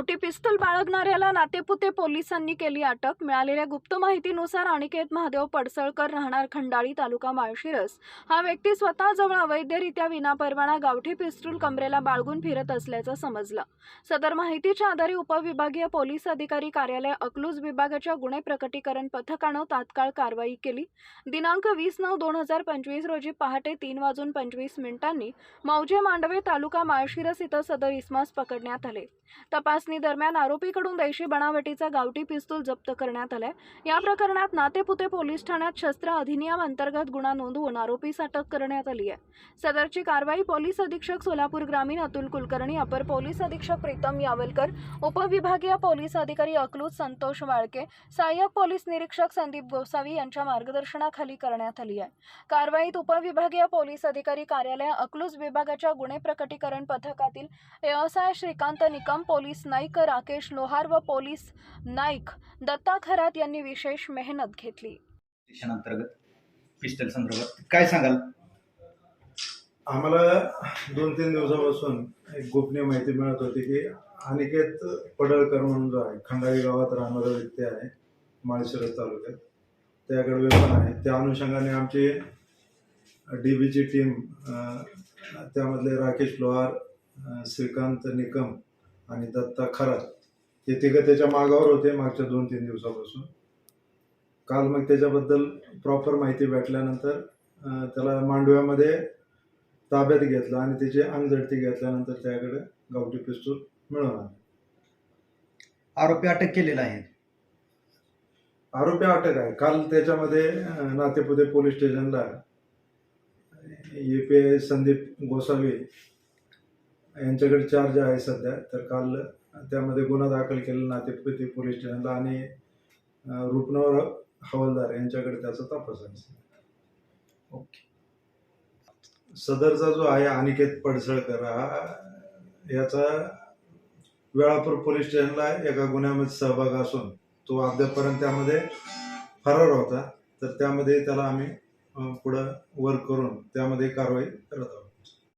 गावठी पिस्तूल बाळगणाऱ्याला नातेपुते पोलिसांनी केली अटक. मिळालेल्या गुप्त माहितीनुसार अनिकेत महादेव पडसळकर राहणार खंडाळी तालुका माळशिरस. हा व्यक्ती स्वतःजवळ अवैधरित्या विनापरवाना गावठी पिस्तूल कमरेला बाळगून फिरत असल्याचं समजलं. सदर माहितीच्या आधारे उपविभागीय पोलीस अधिकारी कार्यालय अकलूज विभागाच्या गुन्हे प्रकटीकरण पथकानं तात्काळ कारवाई केली. दिनांक वीस नऊ दोन हजार पंचवीस रोजी पहाटे तीन वाजून पंचवीस मिनिटांनी मौजे मांडवे तालुका माळशिरस इथं सदर इसमास पकडण्यात आले. तपास दरम्यान आरोपीकडून देशी बनावटीचा गावठी पिस्तूल जप्त करण्यात आलाय. या प्रकरणात नातेपुते पोलीस ठाण्यात शस्त्र अधिनियम अंतर्गत गुन्हा नोंदवून आरोपीस अटक करण्यात आली आहे. सदरची कारवाई पोलीस अधीक्षक सोलापूर ग्रामीण अतुल कुलकर्णी अपर पोलीस अधीक्षक प्रीतम यावलकर उपविभागीय पोलीस अधिकारी अकलूज संतोष वाळके सहाय्यक पोलीस निरीक्षक संदीप गोसावी यांच्या मार्गदर्शनाखाली करण्यात आली आहे. कारवाईत उपविभागीय पोलीस अधिकारी कार्यालय अकलूज विभागाच्या गुन्हे प्रकटीकरण पथकातील व्यवसाय श्रीकांत निकम पोलीस नाईक राकेश लोहार व पोलीस नाईक दत्ता खरात यांनी विशेष मेहनत घेतली. अंतर्गत पिस्टल संदर्भात काय सांगाल? आम्हाला दोन तीन दिवसापासून एक गोपनीय माहिती मिळत होती की अनिकेत पडळकर म्हणून जो आहे खंडाळी गावात राहणारा व्यक्ती आहे माळशिरस तालुक्यात. त्याकडे वेपन आहे. त्या अनुषंगाने आमची डी बीची टीम त्यामधले राकेश लोहार श्रीकांत निकम आणि दत्ता खरात हे तिघं त्याच्या मागावर होते मागच्या दोन तीन दिवसापासून. काल मग त्याच्याबद्दल प्रॉपर माहिती भेटल्यानंतर त्याला मांडव्यामध्ये ताब्यात घेतलं आणि त्याची अंगझडती घेतल्यानंतर त्याकडे गावठी पिस्तूल आले आरोपी अटक केलेला आहे. आरोपी अटक आहे. काल त्याच्यामध्ये नातेपुते पोलीस स्टेशनला A P I Sandeep Gosavi यांच्याकडे चार्ज आहे सध्या. तर काल त्यामध्ये गुन्हा दाखल केला नातेपुते पोलीस स्टेशनला आणि रुपनवर हवालदार यांच्याकडे त्याचा तपास आहे. ओके. सदरचा जो आहे अनिकेत पडसळकर हा याचा वेळापूर पोलीस स्टेशनला एका गुन्ह्यामध्ये सहभाग असून तो अद्यापपर्यंत त्यामध्ये फरार होता. तर त्यामध्ये त्याला आम्ही पुढं वर्क करून त्यामध्ये कारवाई करत आहोत.